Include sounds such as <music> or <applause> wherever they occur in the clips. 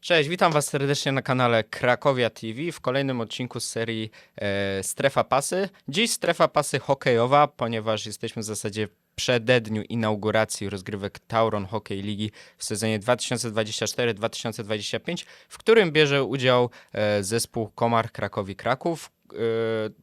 Cześć, witam Was serdecznie na kanale Krakowia TV w kolejnym odcinku z serii e, Strefa Pasy. Dziś Strefa Pasy hokejowa, ponieważ jesteśmy w zasadzie przededniu inauguracji rozgrywek Tauron Hockey Ligi w sezonie 2024-2025, w którym bierze udział e, zespół Komar Krakowi Kraków. E,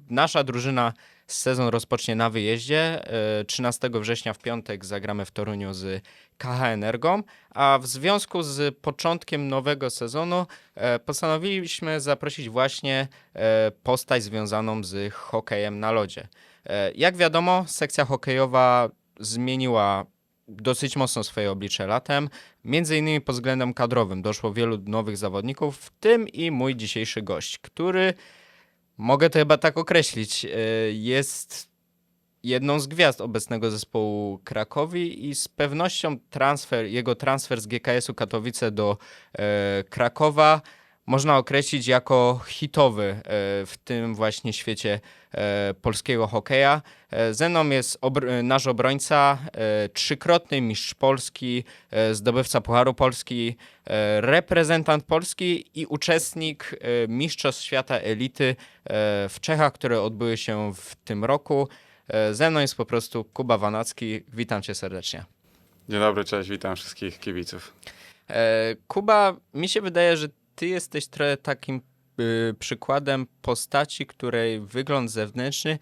nasza drużyna sezon rozpocznie na wyjeździe. E, 13 września w piątek zagramy w Toruniu z KH Energą, a w związku z początkiem nowego sezonu e, postanowiliśmy zaprosić właśnie e, postać związaną z hokejem na lodzie. E, jak wiadomo, sekcja hokejowa zmieniła dosyć mocno swoje oblicze latem. Między innymi pod względem kadrowym doszło wielu nowych zawodników, w tym i mój dzisiejszy gość, który mogę to chyba tak określić, e, jest jedną z gwiazd obecnego zespołu Krakowi i z pewnością transfer, jego transfer z GKS-u Katowice do e, Krakowa można określić jako hitowy e, w tym właśnie świecie e, polskiego hokeja. E, ze mną jest obr- nasz obrońca, trzykrotny mistrz Polski, zdobywca Pucharu Polski, reprezentant Polski i uczestnik Mistrzostw Świata Elity w Czechach, które odbyły się w tym roku. Ze mną jest po prostu Kuba Wanacki. Witam cię serdecznie. Dzień dobry, cześć, witam wszystkich kibiców. Kuba, mi się wydaje, że ty jesteś trochę takim y, przykładem postaci, której wygląd zewnętrzny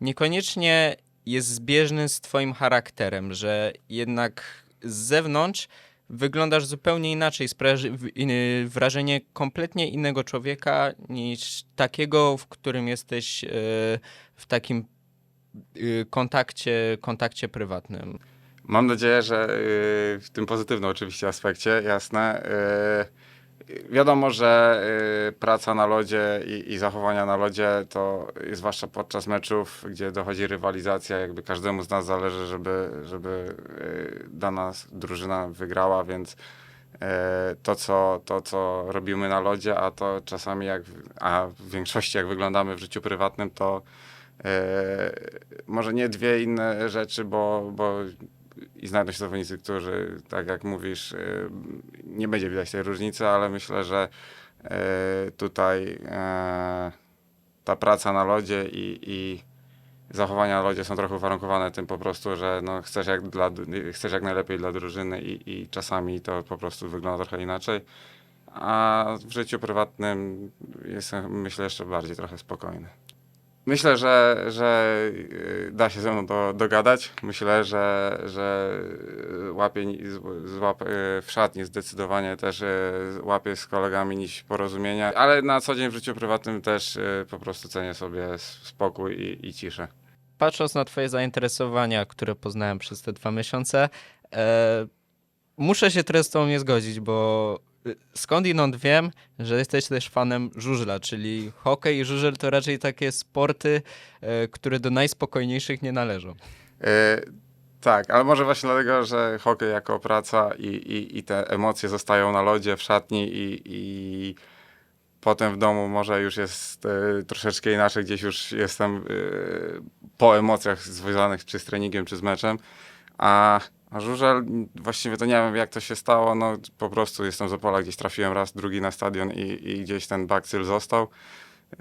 niekoniecznie jest zbieżny z twoim charakterem, że jednak z zewnątrz wyglądasz zupełnie inaczej, sprawi w- y, wrażenie kompletnie innego człowieka niż takiego, w którym jesteś y, w takim y, kontakcie, kontakcie prywatnym. Mam nadzieję, że w tym pozytywnym oczywiście aspekcie, jasne. Wiadomo, że y, praca na lodzie i, i zachowania na lodzie to zwłaszcza podczas meczów, gdzie dochodzi rywalizacja, jakby każdemu z nas zależy, żeby, żeby y, dana drużyna wygrała, więc y, to co, to, co robimy na lodzie, a to czasami jak, a w większości jak wyglądamy w życiu prywatnym, to może nie dwie inne rzeczy, bo, bo i znajdą się zawodnicy, którzy, tak jak mówisz, e, nie będzie widać tej różnicy, ale myślę, że e, tutaj e, ta praca na lodzie i, i zachowania na lodzie są trochę uwarunkowane tym po prostu, że no, chcesz, jak dla, chcesz jak najlepiej dla drużyny i, i czasami to po prostu wygląda trochę inaczej. A w życiu prywatnym jestem, myślę, jeszcze bardziej trochę spokojny. Myślę, że, że y, da się ze mną do, dogadać. Myślę, że, że y, złap, y, w szatni zdecydowanie też łapię z kolegami niż porozumienia, ale na co dzień w życiu prywatnym też po prostu cenię sobie spokój i, i ciszę. patrząc na Twoje zainteresowania, które poznałem przez te dwa miesiące, e, muszę się trochę z Tobą nie zgodzić, bo skądinąd wiem, że jesteś też fanem żużla, czyli hokej i żużel to raczej takie sporty, e, które do najspokojniejszych nie należą. Y, tak, ale może właśnie dlatego, że hokej jako praca i, i, i te emocje zostają na lodzie, w szatni i, i potem w domu może już jest y, troszeczkę inaczej, gdzieś już jestem y, po emocjach związanych czy z treningiem, czy z meczem, a, a żużel właściwie to nie wiem jak to się stało, no po prostu jestem z Opola, gdzieś trafiłem raz, drugi na stadion i, i gdzieś ten bakcyl został. Y,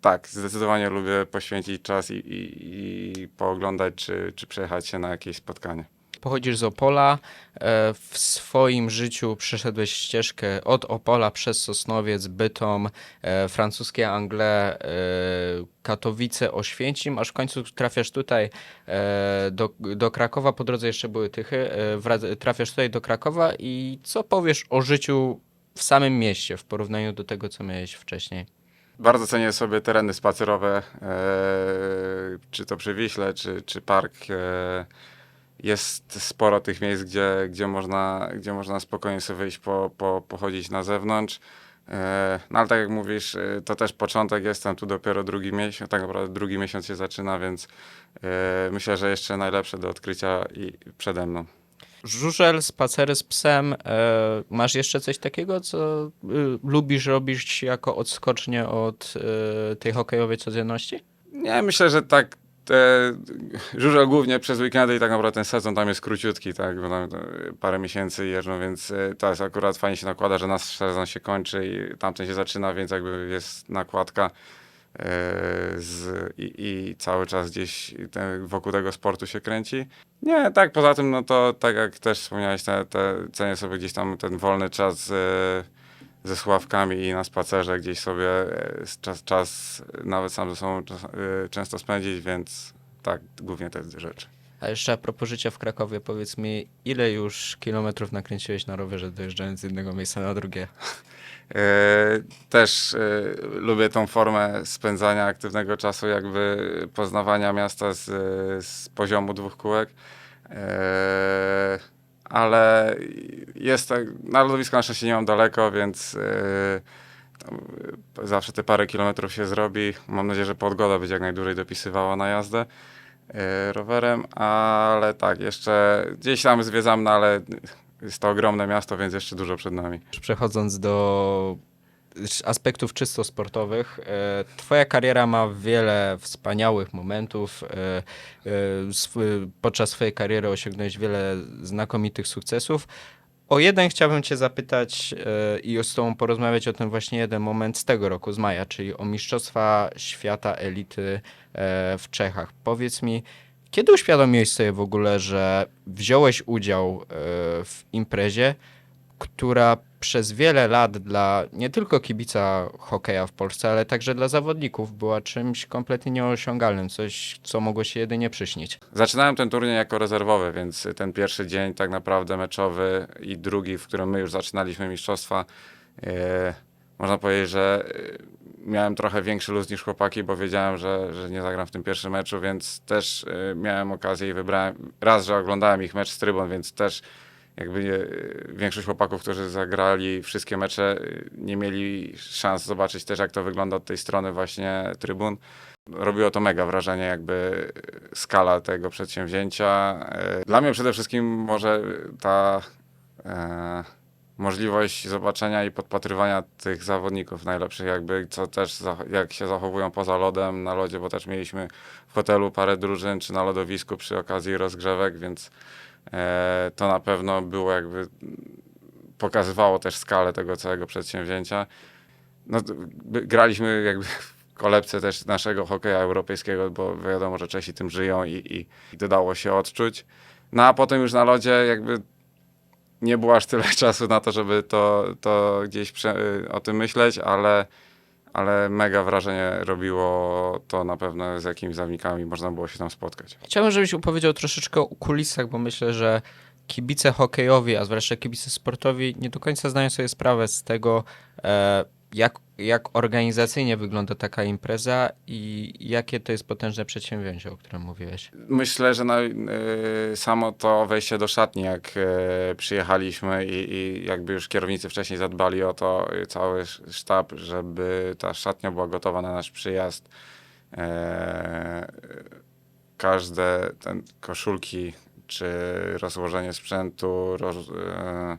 tak, zdecydowanie lubię poświęcić czas i, i, i pooglądać, czy, czy przejechać się na jakieś spotkanie. Pochodzisz z Opola, e, w swoim życiu przeszedłeś ścieżkę od Opola przez Sosnowiec, Bytom, e, francuskie Angle, e, Katowice, Oświęcim, aż w końcu trafiasz tutaj do, do Krakowa, po drodze jeszcze były Tychy, trafiasz tutaj do Krakowa i co powiesz o życiu w samym mieście w porównaniu do tego, co miałeś wcześniej? Bardzo cenię sobie tereny spacerowe, czy to przy Wiśle, czy, czy park. Jest sporo tych miejsc, gdzie, gdzie, można, gdzie można spokojnie sobie wyjść, po, po, pochodzić na zewnątrz. E, no ale tak jak mówisz, e, to też początek, jestem tu dopiero drugi miesiąc, tak naprawdę drugi miesiąc się zaczyna, więc e, myślę, że jeszcze najlepsze do odkrycia i przede mną. Żużel, spacery z psem. Masz jeszcze coś takiego, co lubisz robić jako odskocznie od tej hokejowej codzienności? Nie, myślę, że tak te żużel głównie przez weekendy i tak naprawdę ten sezon tam jest króciutki, tak, bo tam e, parę miesięcy jeżdżą, więc e, jest akurat fajnie się nakłada, że nasz sezon się kończy i tamten się zaczyna, więc jakby jest nakładka e, z, i, i cały czas gdzieś ten, wokół tego sportu się kręci. Nie, tak, poza tym, no to tak jak też wspomniałeś, te, te, cenię sobie gdzieś tam ten wolny czas ze Sławkami i na spacerze gdzieś sobie e, czas, czas nawet sam ze sobą czas, e, często spędzić, więc tak, głównie te rzeczy. A jeszcze a propos życia w Krakowie, powiedz mi, ile już kilometrów nakręciłeś na rowerze, dojeżdżając z jednego miejsca na drugie? E, Też lubię tą formę spędzania aktywnego czasu, jakby poznawania miasta z, z poziomu dwóch kółek. Ale jest tak, na lodowisko na szczęście nie mam daleko, więc e, zawsze te parę kilometrów się zrobi. Mam nadzieję, że pogoda będzie jak najdłużej dopisywała na jazdę e, rowerem, ale tak, jeszcze gdzieś tam zwiedzam, no ale jest to ogromne miasto, więc jeszcze dużo przed nami. Przechodząc do aspektów czysto sportowych, e, twoja kariera ma wiele wspaniałych momentów. e, e, Podczas swojej kariery osiągnąłeś wiele znakomitych sukcesów. O jeden chciałbym cię zapytać i z tobą porozmawiać o ten właśnie jeden moment z tego roku, z maja, czyli o Mistrzostwa Świata Elity w Czechach. Powiedz mi, kiedy uświadomiłeś sobie w ogóle, że wziąłeś udział w imprezie, która przez wiele lat dla nie tylko kibica hokeja w Polsce, ale także dla zawodników była czymś kompletnie nieosiągalnym, coś, co mogło się jedynie przyśnić. Zaczynałem ten turniej jako rezerwowy, więc ten pierwszy dzień tak naprawdę meczowy i drugi, w którym my już zaczynaliśmy mistrzostwa, e, można powiedzieć, że e, miałem trochę większy luz niż chłopaki, bo wiedziałem, że, że nie zagram w tym pierwszym meczu, więc też e, miałem okazję i wybrałem, raz, że oglądałem ich mecz z trybun, więc też jakby nie, większość chłopaków, którzy zagrali wszystkie mecze, nie mieli szans zobaczyć też, jak to wygląda od tej strony właśnie trybun. Robiło to mega wrażenie, jakby skala tego przedsięwzięcia. E, Dla mnie przede wszystkim może ta e, możliwość zobaczenia i podpatrywania tych zawodników najlepszych, jakby co też jak się zachowują poza lodem, na lodzie, bo też mieliśmy w hotelu parę drużyn, czy na lodowisku przy okazji rozgrzewek, więc to na pewno było jakby pokazywało też skalę tego całego przedsięwzięcia. No, graliśmy jakby w kolebce też naszego hokeja europejskiego, bo wiadomo, że Czesi tym żyją i, i, dodało się odczuć. No a potem już na lodzie jakby nie było aż tyle <laughs> czasu na to, żeby to, to gdzieś prze, o tym myśleć, ale, ale mega wrażenie robiło to na pewno z jakimi zawodnikami można było się tam spotkać. Chciałbym, żebyś opowiedział troszeczkę o kulisach, bo myślę, że kibice hokejowi, a zwłaszcza kibice sportowi, nie do końca zdają sobie sprawę z tego, e, jak, jak organizacyjnie wygląda taka impreza i jakie to jest potężne przedsięwzięcie, o którym mówiłeś. Myślę, że na, y, samo to wejście do szatni, jak y, przyjechaliśmy i, i jakby już kierownicy wcześniej zadbali o to, y, cały sz- sztab, żeby ta szatnia była gotowa na nasz przyjazd. E, każde ten, koszulki czy rozłożenie sprzętu roz, e,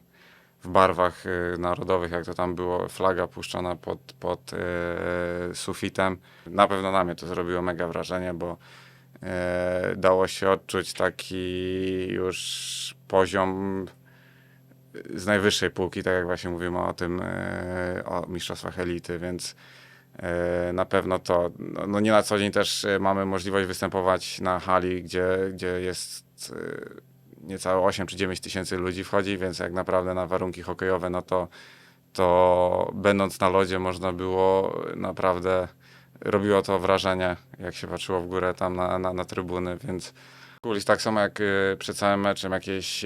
w barwach e, narodowych, jak to tam było, flaga puszczona pod, pod e, sufitem. Na pewno na mnie to zrobiło mega wrażenie, bo e, dało się odczuć taki już poziom z najwyższej półki, tak jak właśnie mówimy o tym, e, o mistrzostwach elity, więc na pewno to, no, no nie na co dzień też mamy możliwość występować na hali, gdzie, gdzie jest niecałe 8 czy 9 tysięcy ludzi wchodzi, więc jak naprawdę na warunki hokejowe, no to, to będąc na lodzie można było naprawdę, robiło to wrażenie, jak się patrzyło w górę tam na, na, na trybuny, więc kulis tak samo jak e, przed całym meczem jakieś,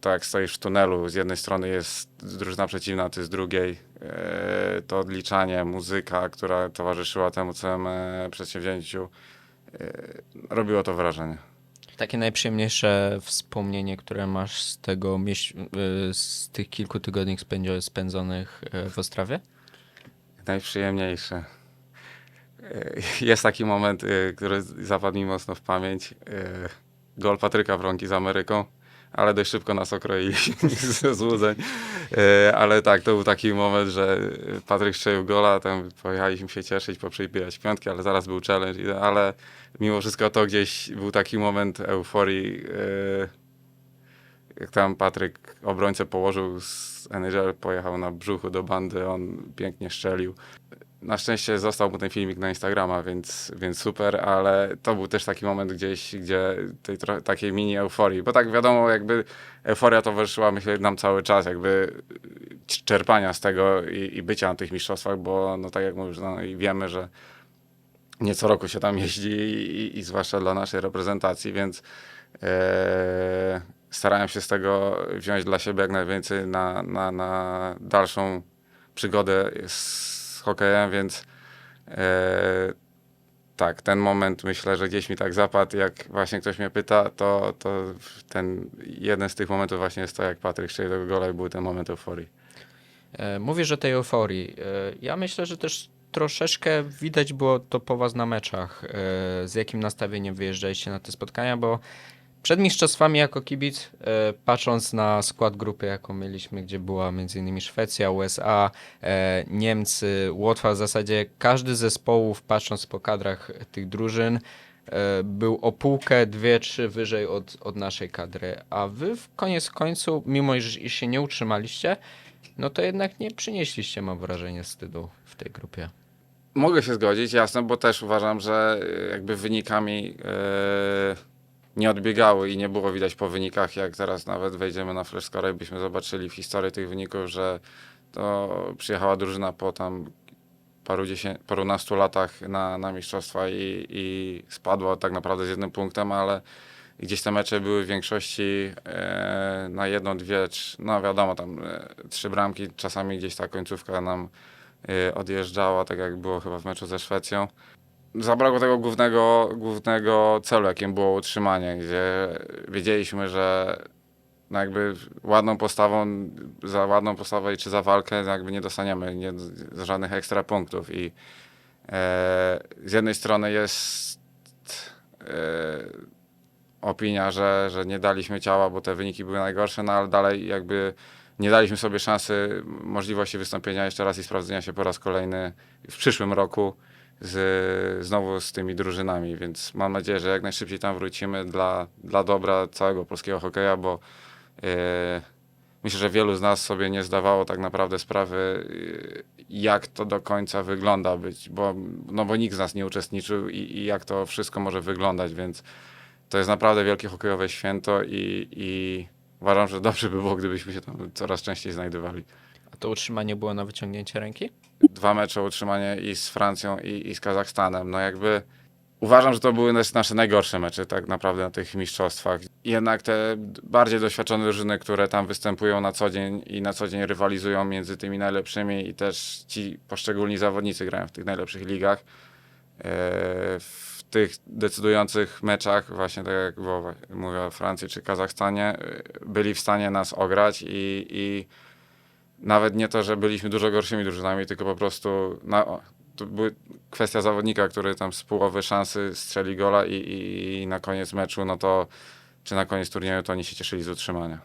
to jak stoisz w tunelu, z jednej strony jest drużyna przeciwna, ty z drugiej, e, to odliczanie, muzyka, która towarzyszyła temu całemu e, przedsięwzięciu, robiło to wrażenie. Takie najprzyjemniejsze wspomnienie, które masz z tego y, z tych kilku tygodni spędzonych y, w Ostrawie? Najprzyjemniejsze. E, Jest taki moment, który zapadł mi mocno w pamięć. Gol Patryka Wronki z Ameryką. Ale dość szybko nas okroili <laughs> ze złudzeń. E, Ale tak, to był taki moment, że Patryk strzelił gola, tam pojechaliśmy się cieszyć, poprzybierać piątki, ale zaraz był challenge, ale mimo wszystko to gdzieś był taki moment euforii, e, jak tam Patryk obrońcę położył z NHL, pojechał na brzuchu do bandy, on pięknie strzelił. Na szczęście został mu ten filmik na Instagrama, więc, więc super, ale to był też taki moment gdzieś, gdzie tej takiej mini euforii, bo tak wiadomo, jakby euforia towarzyszyła myślę nam cały czas, jakby czerpania z tego i, i bycia na tych mistrzostwach, bo no tak jak mówisz, no i wiemy, że nie co roku się tam jeździ i, i zwłaszcza dla naszej reprezentacji, więc e, starałem się z tego wziąć dla siebie jak najwięcej na, na, na dalszą przygodę z hokejem, więc e, tak, ten moment myślę, że gdzieś mi tak zapadł, jak właśnie ktoś mnie pyta, to, to ten jeden z tych momentów właśnie jest to, jak Patryk strzelił tego gola i był ten moment euforii. E, Mówisz o tej euforii. E, Ja myślę, że też troszeczkę widać było to po was na meczach, e, z jakim nastawieniem wyjeżdżaliście na te spotkania, bo przed mistrzostwami jako kibic, e, patrząc na skład grupy, jaką mieliśmy, gdzie była m.in. Szwecja, USA, e, Niemcy, Łotwa, w zasadzie każdy z zespołów, patrząc po kadrach tych drużyn, e, był o półkę, dwie, trzy wyżej od, od naszej kadry, a wy w koniec końcu, mimo iż iż się nie utrzymaliście, no to jednak nie przynieśliście, mam wrażenie, wstydu w tej grupie. Mogę się zgodzić, jasne, bo też uważam, że jakby wynikami e, nie odbiegały i nie było widać po wynikach, jak teraz nawet wejdziemy na Flash Score i byśmy zobaczyli w historii tych wyników, że to przyjechała drużyna po tam paru dziesię- parunastu latach na, na mistrzostwa i, i spadła tak naprawdę z jednym punktem, ale gdzieś te mecze były w większości e, na jedną, dwie, trz, no wiadomo, tam e, trzy bramki, czasami gdzieś ta końcówka nam e, odjeżdżała, tak jak było chyba w meczu ze Szwecją. Zabrakło tego głównego, głównego celu, jakim było utrzymanie, gdzie wiedzieliśmy, że no jakby ładną postawą, za ładną postawę czy za walkę no jakby nie dostaniemy nie, żadnych ekstra punktów. I e, z jednej strony jest e, opinia, że, że nie daliśmy ciała, bo te wyniki były najgorsze, no ale dalej jakby nie daliśmy sobie szansy, możliwości wystąpienia jeszcze raz i sprawdzenia się po raz kolejny w przyszłym roku z, znowu z tymi drużynami, więc mam nadzieję, że jak najszybciej tam wrócimy dla, dla dobra całego polskiego hokeja, bo e, myślę, że wielu z nas sobie nie zdawało tak naprawdę sprawy, e, jak to do końca wygląda być, bo, no bo nikt z nas nie uczestniczył i, i jak to wszystko może wyglądać, więc to jest naprawdę wielkie hokejowe święto i, i uważam, że dobrze by było, gdybyśmy się tam coraz częściej znajdowali. A to utrzymanie było na wyciągnięcie ręki? Dwa mecze utrzymanie i z Francją i, i z Kazachstanem. No jakby uważam, że to były nas- nasze najgorsze mecze tak naprawdę na tych mistrzostwach. Jednak te bardziej doświadczone drużyny, które tam występują na co dzień i na co dzień rywalizują między tymi najlepszymi i też ci poszczególni zawodnicy grają w tych najlepszych ligach. E, W tych decydujących meczach, właśnie tak jak mówię o Francji czy Kazachstanie, e, byli w stanie nas ograć i, i nawet nie to, że byliśmy dużo gorszymi drużynami, tylko po prostu na, to była kwestia zawodnika, który tam z połowy szansy strzeli gola i, i, i na koniec meczu, no to czy na koniec turnieju, to oni się cieszyli z utrzymania.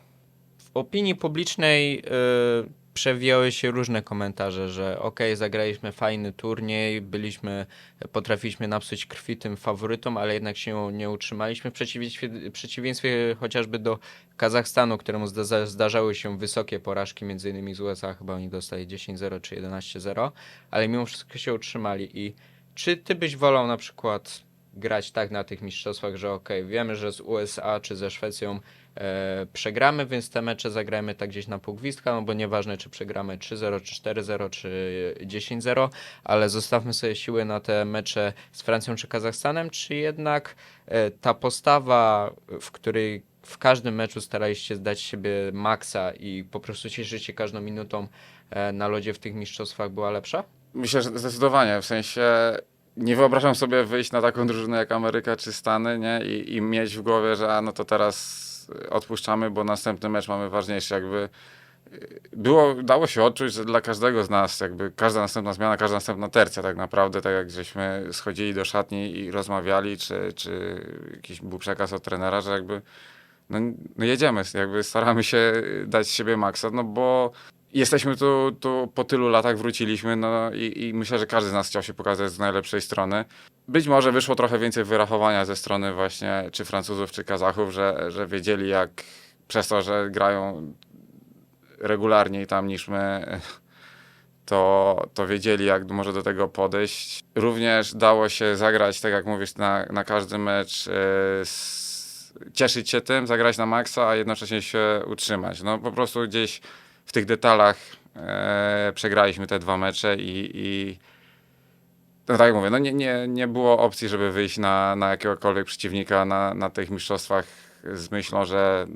W opinii publicznej y, przewijały się różne komentarze, że okej, zagraliśmy fajny turniej, byliśmy, potrafiliśmy napsuć krwi tym faworytom, ale jednak się nie utrzymaliśmy. W przeciwieństwie, przeciwieństwie chociażby do Kazachstanu, któremu zda, zdarzały się wysokie porażki, między innymi z USA, chyba oni dostali 10-0 czy 11-0, ale mimo wszystko się utrzymali. I czy ty byś wolał na przykład grać tak na tych mistrzostwach, że okej, wiemy, że z USA czy ze Szwecją przegramy, więc te mecze zagrajmy tak gdzieś na pół gwizdka, no bo nieważne czy przegramy 3-0, czy 4-0, czy 10-0, ale zostawmy sobie siły na te mecze z Francją czy Kazachstanem, czy jednak e, ta postawa, w której w każdym meczu staraliście zdać siebie maksa i po prostu cieszycie każdą minutą e, na lodzie w tych mistrzostwach była lepsza? Myślę, że zdecydowanie, w sensie nie wyobrażam sobie wyjść na taką drużynę jak Ameryka czy Stany, nie? I, i mieć w głowie, że a, no to teraz odpuszczamy, bo następny mecz mamy ważniejszy, jakby y, było, dało się odczuć, że dla każdego z nas, jakby każda następna zmiana, każda następna tercja tak naprawdę, tak jak żeśmy schodzili do szatni i rozmawiali, czy, czy jakiś był przekaz od trenera, że jakby no, no jedziemy, jakby staramy się dać siebie maksa, no bo jesteśmy tu, tu po tylu latach, wróciliśmy, no i, i myślę, że każdy z nas chciał się pokazać z najlepszej strony. Być może wyszło trochę więcej wyrachowania ze strony właśnie czy Francuzów, czy Kazachów, że, że wiedzieli jak przez to, że grają regularniej tam niż my, to, to wiedzieli, jak może do tego podejść. Również dało się zagrać, tak jak mówisz, na, na każdy mecz, s- cieszyć się tym, zagrać na maksa, a jednocześnie się utrzymać. No po prostu gdzieś w tych detalach e, przegraliśmy te dwa mecze i, i no tak jak mówię, no nie, nie, nie było opcji, żeby wyjść na, na jakiegokolwiek przeciwnika na, na tych mistrzostwach z myślą, że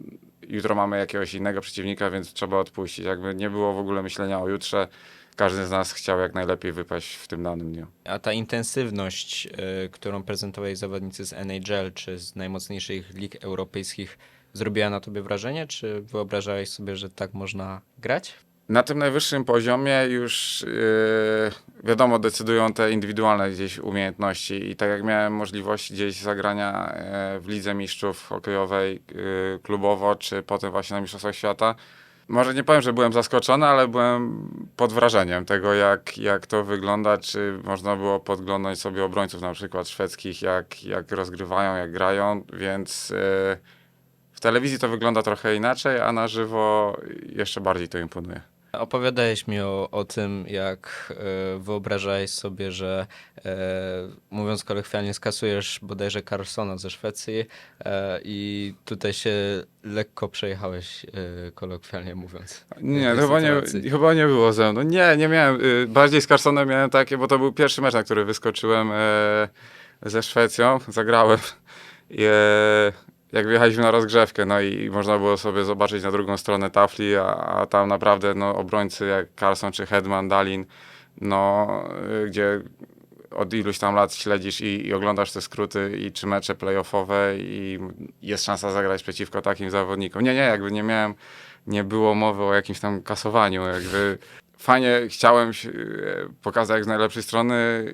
jutro mamy jakiegoś innego przeciwnika, więc trzeba odpuścić. Jakby nie było w ogóle myślenia o jutrze. Każdy z nas chciał jak najlepiej wypaść w tym danym dniu. A ta intensywność, y, którą prezentowali zawodnicy z NHL czy z najmocniejszych lig europejskich, zrobiła na tobie wrażenie? Czy wyobrażałeś sobie, że tak można grać? Na tym najwyższym poziomie już yy, wiadomo, decydują te indywidualne gdzieś umiejętności i tak jak miałem możliwość gdzieś zagrania e, w Lidze Mistrzów hokejowej yy, klubowo, czy potem właśnie na Mistrzostwach Świata, może nie powiem, że byłem zaskoczony, ale byłem pod wrażeniem tego, jak, jak to wygląda, czy można było podglądać sobie obrońców na przykład szwedzkich, jak, jak rozgrywają, jak grają, więc yy, w telewizji to wygląda trochę inaczej, a na żywo jeszcze bardziej to imponuje. Opowiadałeś mi o, o tym, jak e, wyobrażałeś sobie, że e, mówiąc kolokwialnie, skasujesz bodajże Carlsona ze Szwecji e, i tutaj się lekko przejechałeś, e, kolokwialnie mówiąc. Nie, chyba nie, chyba nie było ze mną. Nie, nie miałem. y, Bardziej z Carsonem miałem takie, bo to był pierwszy mecz, na który wyskoczyłem e, ze Szwecją. Zagrałem. I, e, jak wjechaliśmy na rozgrzewkę, no i można było sobie zobaczyć na drugą stronę tafli, a, a tam naprawdę no, obrońcy jak Carlson czy Hedman, Dalin, no, y, gdzie od iluś tam lat śledzisz i, i oglądasz te skróty i czy mecze playoffowe i jest szansa zagrać przeciwko takim zawodnikom. Nie, nie, jakby nie miałem, nie było mowy o jakimś tam kasowaniu, jakby fajnie chciałem się, e, pokazać z najlepszej strony,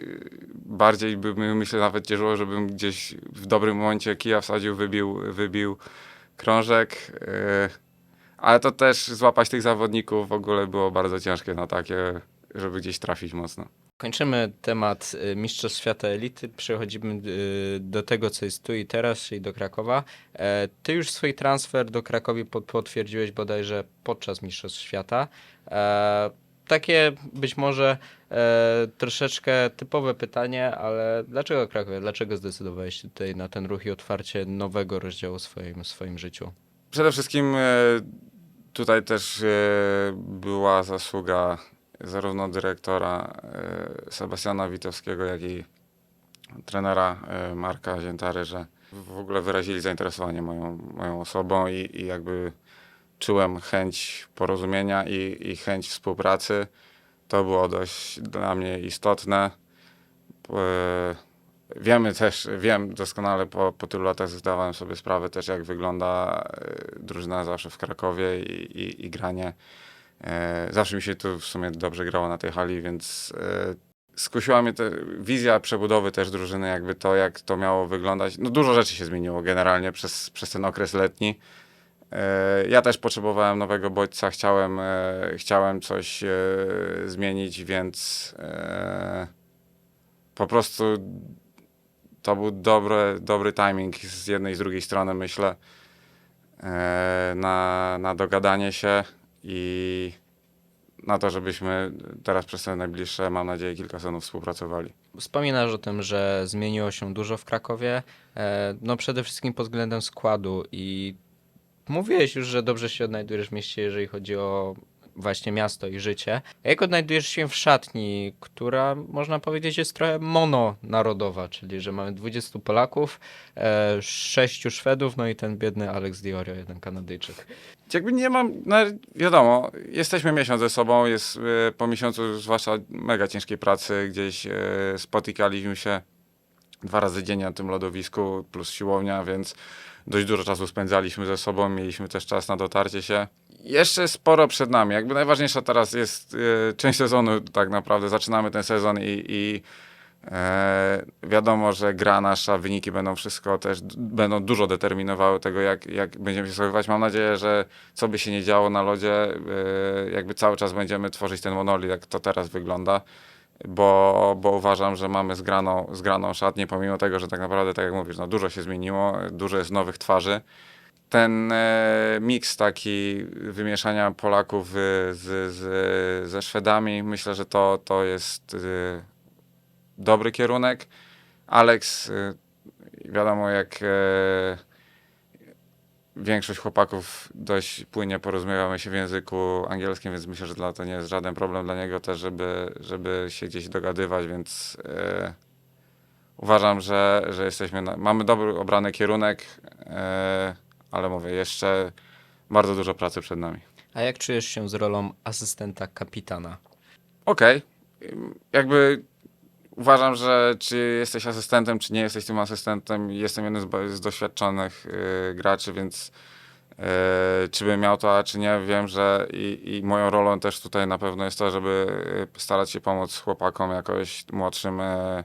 bardziej by mi myślę nawet cieszyło, żebym gdzieś w dobrym momencie kija wsadził, wybił, wybił krążek, e, ale to też złapać tych zawodników w ogóle było bardzo ciężkie na takie, żeby gdzieś trafić mocno. Kończymy temat y, Mistrzostw Świata Elity. Przechodzimy do tego, co jest tu i teraz, czyli do Krakowa. E, Ty już swój transfer do Krakowi potwierdziłeś bodajże podczas Mistrzostw Świata. Takie być może e, troszeczkę typowe pytanie, ale dlaczego Krakowie? Dlaczego zdecydowałeś się tutaj na ten ruch i otwarcie nowego rozdziału w swoim, swoim życiu? Przede wszystkim e, tutaj też e, była zasługa zarówno dyrektora e, Sebastiana Witowskiego, jak i trenera e, Marka Ziętary, że w ogóle wyrazili zainteresowanie moją, moją osobą i, i jakby czułem chęć porozumienia i, i chęć współpracy. To było dość dla mnie istotne. E, Wiemy też, wiem doskonale po, po tylu latach zdawałem sobie sprawę też jak wygląda e, drużyna zawsze w Krakowie i, i, i granie. E, Zawsze mi się tu w sumie dobrze grało na tej hali, więc skusiła mnie te, wizja przebudowy też drużyny, jakby to, jak to miało wyglądać. No dużo rzeczy się zmieniło generalnie przez, przez ten okres letni. E, Ja też potrzebowałem nowego bodźca, chciałem, e, chciałem coś e, zmienić, więc po prostu to był dobry, dobry timing z jednej i z drugiej strony, myślę, na, na dogadanie się i na to, żebyśmy teraz przez te najbliższe, mam nadzieję, kilka sezonów współpracowali. Wspominasz o tym, że zmieniło się dużo w Krakowie, no przede wszystkim pod względem składu i mówiłeś już, że dobrze się odnajdujesz w mieście, jeżeli chodzi o właśnie miasto i życie. A Jak odnajdujesz się w szatni, która można powiedzieć jest trochę mononarodowa, czyli że mamy 20 Polaków, e, 6 Szwedów, no i ten biedny Alex Diorio, jeden Kanadyjczyk. Jakby nie mam, no wiadomo, jesteśmy miesiąc ze sobą, jest e, po miesiącu zwłaszcza mega ciężkiej pracy, gdzieś e, spotykaliśmy się dwa razy dziennie na tym lodowisku, plus siłownia, więc dość dużo czasu spędzaliśmy ze sobą, mieliśmy też czas na dotarcie się. Jeszcze sporo przed nami, jakby najważniejsza teraz jest e, część sezonu tak naprawdę, zaczynamy ten sezon i, i E, wiadomo, że gra nasza, wyniki będą wszystko też, będą dużo determinowały tego, jak, jak będziemy się zachowywać. Mam nadzieję, że co by się nie działo na lodzie, e, jakby cały czas będziemy tworzyć ten monolit, jak to teraz wygląda, bo, bo uważam, że mamy zgraną, zgraną szatnię, pomimo tego, że tak naprawdę, tak jak mówisz, no dużo się zmieniło, dużo jest nowych twarzy. Ten e, miks taki wymieszania Polaków e, z, z, ze Szwedami, myślę, że to, to jest e, dobry kierunek. Alex, y, wiadomo jak e, większość chłopaków dość płynnie porozumiewamy się w języku angielskim, więc myślę, że dla to nie jest żaden problem dla niego też, żeby, żeby się gdzieś dogadywać, więc e, uważam, że, że jesteśmy, na, mamy dobry obrany kierunek, e, ale mówię, jeszcze bardzo dużo pracy przed nami. A jak czujesz się z rolą asystenta kapitana? Okej. Ym, Jakby uważam, że czy jesteś asystentem, czy nie jesteś tym asystentem, jestem jednym z, z doświadczonych y, graczy, więc y, czy bym miał to, a czy nie, wiem, że i, i moją rolą też tutaj na pewno jest to, żeby y, starać się pomóc chłopakom jakoś młodszym y,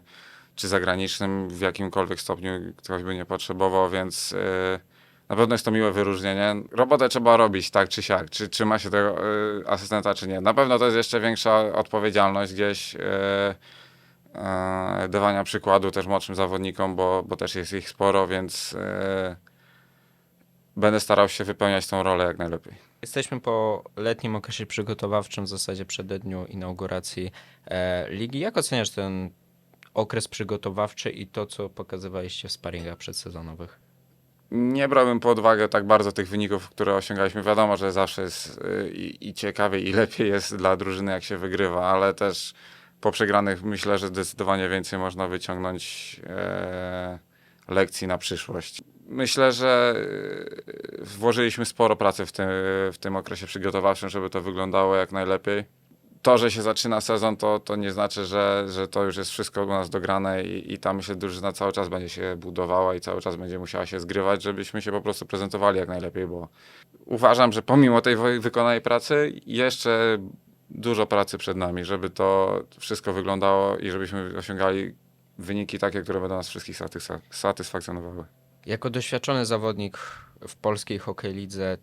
czy zagranicznym w jakimkolwiek stopniu ktoś by nie potrzebował, więc y, na pewno jest to miłe wyróżnienie. Robotę trzeba robić tak czy siak, czy, czy ma się tego y, asystenta, czy nie. Na pewno to jest jeszcze większa odpowiedzialność gdzieś y, dawania przykładu też młodszym zawodnikom, bo, bo też jest ich sporo, więc y, będę starał się wypełniać tą rolę jak najlepiej. Jesteśmy po letnim okresie przygotowawczym, w zasadzie przededniu inauguracji e, ligi. Jak oceniasz ten okres przygotowawczy i to, co pokazywaliście w sparingach przedsezonowych? Nie brałbym pod uwagę tak bardzo tych wyników, które osiągaliśmy. Wiadomo, że zawsze jest i, i ciekawiej, i lepiej jest dla drużyny, jak się wygrywa, ale też po przegranych myślę, że zdecydowanie więcej można wyciągnąć e, lekcji na przyszłość. Myślę, że y, włożyliśmy sporo pracy w tym, w tym okresie przygotowawczym, żeby to wyglądało jak najlepiej. To, że się zaczyna sezon, to, to nie znaczy, że, że to już jest wszystko u nas dograne i, i ta myślę, drużyna cały czas będzie się budowała i cały czas będzie musiała się zgrywać, żebyśmy się po prostu prezentowali jak najlepiej, bo uważam, że pomimo tej wy- wykonanej pracy jeszcze dużo pracy przed nami, żeby to wszystko wyglądało i żebyśmy osiągali wyniki takie, które będą nas wszystkich satysfa- satysfakcjonowały. Jako doświadczony zawodnik w polskiej hokej lidze,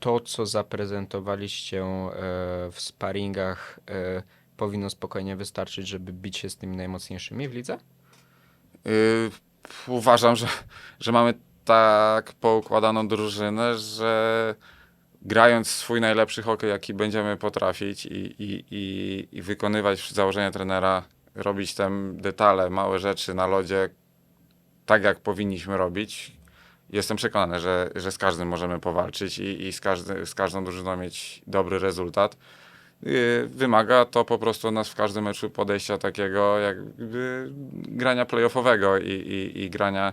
to, co zaprezentowaliście e, w sparingach, e, powinno spokojnie wystarczyć, żeby bić się z tymi najmocniejszymi w lidze? Yy, uważam, że, że mamy tak poukładaną drużynę, że grając swój najlepszy hokej, jaki będziemy potrafić i, i, i, i wykonywać założenia trenera, robić tam detale, małe rzeczy na lodzie, tak jak powinniśmy robić, jestem przekonany, że, że z każdym możemy powalczyć i, i z, każdy, z każdą drużyną mieć dobry rezultat. Yy, Wymaga to po prostu od nas w każdym meczu podejścia takiego jakby grania playoffowego i, i, i grania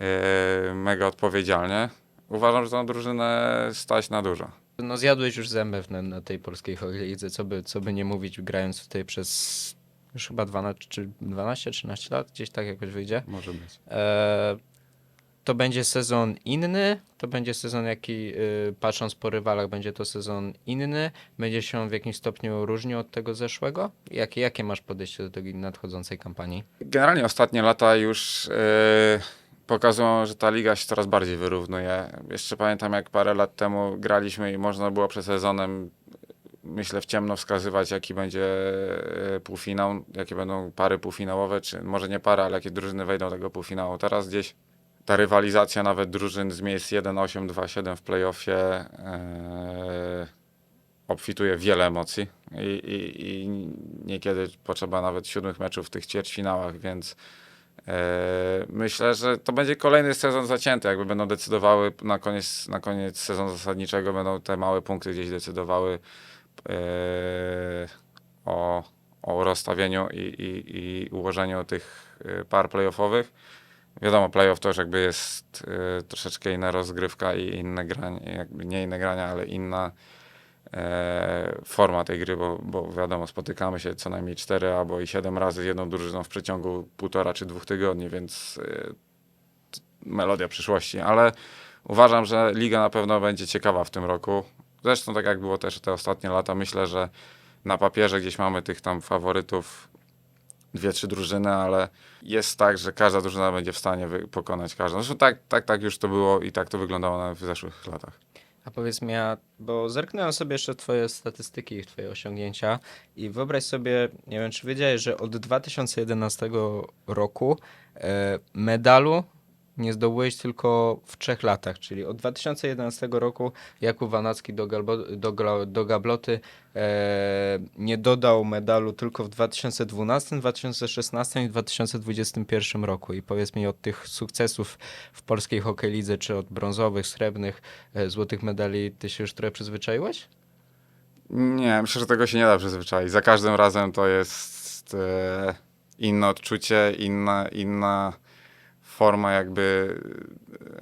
yy, mega odpowiedzialnie. Uważam, że tą drużynę stać na dużo. No zjadłeś już zęby w- na, tej polskiej lidze, co by, co by nie mówić, grając tutaj przez już chyba 12 czy 12-13 lat, gdzieś tak jakoś wyjdzie. Może być. E, to będzie sezon inny, to będzie sezon, jaki y, patrząc po rywalach, będzie to sezon inny, będzie się on w jakimś stopniu różnił od tego zeszłego? Jakie, jakie masz podejście do tej nadchodzącej kampanii? Generalnie ostatnie lata już yy, pokazują, że ta liga się coraz bardziej wyrównuje. Jeszcze pamiętam, jak parę lat temu graliśmy i można było przed sezonem, myślę, w ciemno wskazywać, jaki będzie yy, półfinał, jakie będą pary półfinałowe, czy może nie pary, ale jakie drużyny wejdą do tego półfinału. Teraz gdzieś ta rywalizacja nawet drużyn z miejsc 1, 8, 2, 7 w playoffie yy, obfituje wiele emocji i, i, i niekiedy potrzeba nawet siódmych meczów w tych ćwierćfinałach, więc e, myślę, że to będzie kolejny sezon zacięty, jakby będą decydowały na koniec, na koniec sezonu zasadniczego, będą te małe punkty gdzieś decydowały e, o, o rozstawieniu i, i, i ułożeniu tych e, par playoffowych. Wiadomo, playoff to już jakby jest troszeczkę inna rozgrywka i inne granie, jakby nie inne grania, ale inna forma tej gry, bo, bo wiadomo, spotykamy się co najmniej 4 albo i 7 razy z jedną drużyną w przeciągu półtora czy dwóch tygodni, więc e, melodia przyszłości, ale uważam, że liga na pewno będzie ciekawa w tym roku. Zresztą tak jak było też te ostatnie lata, myślę, że na papierze gdzieś mamy tych tam faworytów dwie, trzy drużyny, ale jest tak, że każda drużyna będzie w stanie pokonać każdą. Zresztą tak, tak, tak już to było i tak to wyglądało w zeszłych latach. A powiedz mi, bo zerknąłem sobie jeszcze twoje statystyki i twoje osiągnięcia i wyobraź sobie, nie wiem czy wiedziałeś, że od 2011 roku e, medalu nie zdobyłeś tylko w trzech latach, czyli od 2011 roku Jakub Wanacki do, Galbo, do, do Gabloty e, nie dodał medalu tylko w 2012, 2016 i 2021 roku. I powiedz mi od tych sukcesów w polskiej hokej lidze, czy od brązowych, srebrnych, e, złotych medali, ty się już trochę przyzwyczaiłeś? Nie, myślę, że tego się nie da przyzwyczaić. Za każdym razem to jest e, inne odczucie, inna, inna forma jakby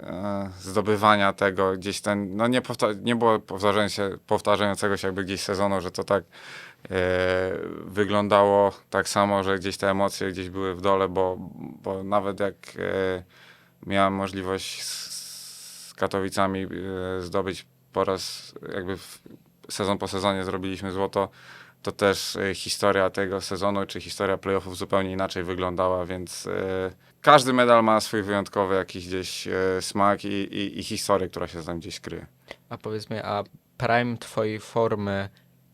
e, zdobywania tego gdzieś ten, no nie, powta- nie było powtarzając się, powtarzającego się jakby gdzieś sezonu, że to tak e, wyglądało tak samo, że gdzieś te emocje gdzieś były w dole, bo, bo nawet jak e, miałem możliwość z, z Katowicami e, zdobyć po raz jakby w, sezon po sezonie zrobiliśmy złoto, to też e, historia tego sezonu, czy historia playoffów zupełnie inaczej wyglądała, więc e, każdy medal ma swój wyjątkowy jakiś gdzieś e, smak i, i, i historię, która się tam gdzieś kryje. A powiedz mi, a prime twojej formy,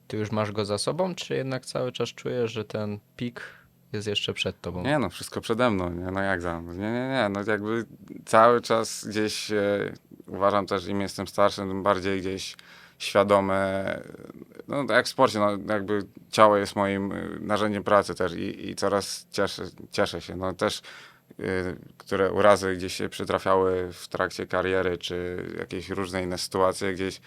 ty już masz go za sobą, czy jednak cały czas czujesz, że ten pik jest jeszcze przed tobą? Nie no, wszystko przede mną, nie? no jak za mną? Nie, nie, nie, no jakby cały czas gdzieś e, uważam też, im jestem starszy, tym bardziej gdzieś świadome, no jak w sporcie, no jakby ciało jest moim y, narzędziem pracy też i, i coraz cieszę, cieszę się, no też które urazy gdzieś się przytrafiały w trakcie kariery, czy jakieś różne inne sytuacje, gdzieś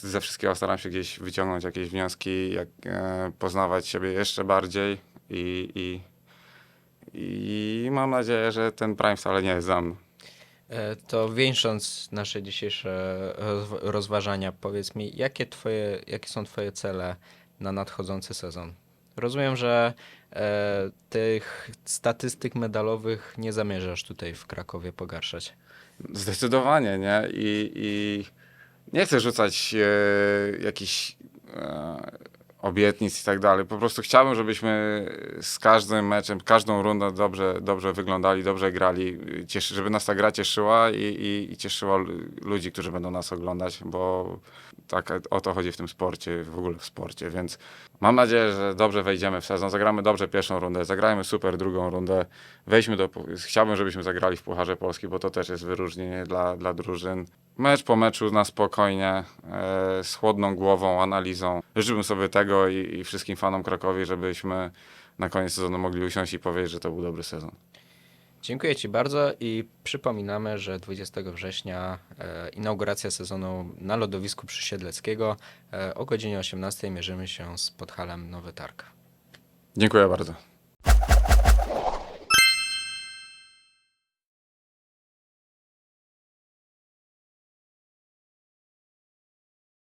ze wszystkiego staram się gdzieś wyciągnąć jakieś wnioski, jak, e, poznawać siebie jeszcze bardziej i, i, i mam nadzieję, że ten prime wcale nie jest za mną. E, To wieńcząc nasze dzisiejsze rozw- rozważania, powiedz mi, jakie, twoje, jakie są twoje cele na nadchodzący sezon? Rozumiem, że e, tych statystyk medalowych nie zamierzasz tutaj w Krakowie pogarszać. Zdecydowanie, nie? I, i nie chcę rzucać e, jakichś e, obietnic i tak dalej. Po prostu chciałbym, żebyśmy z każdym meczem, każdą rundą dobrze, dobrze wyglądali, dobrze grali, cieszy, żeby nas ta gra cieszyła i, i, i cieszyła lu- ludzi, którzy będą nas oglądać, bo tak o to chodzi w tym sporcie, w ogóle w sporcie, więc mam nadzieję, że dobrze wejdziemy w sezon, zagramy dobrze pierwszą rundę, zagrajmy super drugą rundę, wejdźmy do, chciałbym, żebyśmy zagrali w Pucharze Polski, bo to też jest wyróżnienie dla, dla drużyn. Mecz po meczu na spokojnie, e, z chłodną głową, analizą. Życzyłbym sobie tego i, i wszystkim fanom Krakowi, żebyśmy na koniec sezonu mogli usiąść i powiedzieć, że to był dobry sezon. Dziękuję Ci bardzo i przypominamy, że 20 września e, inauguracja sezonu na lodowisku przy Siedleckiego. E, o godzinie 18 mierzymy się z Podhalem Nowy Targ. Dziękuję bardzo.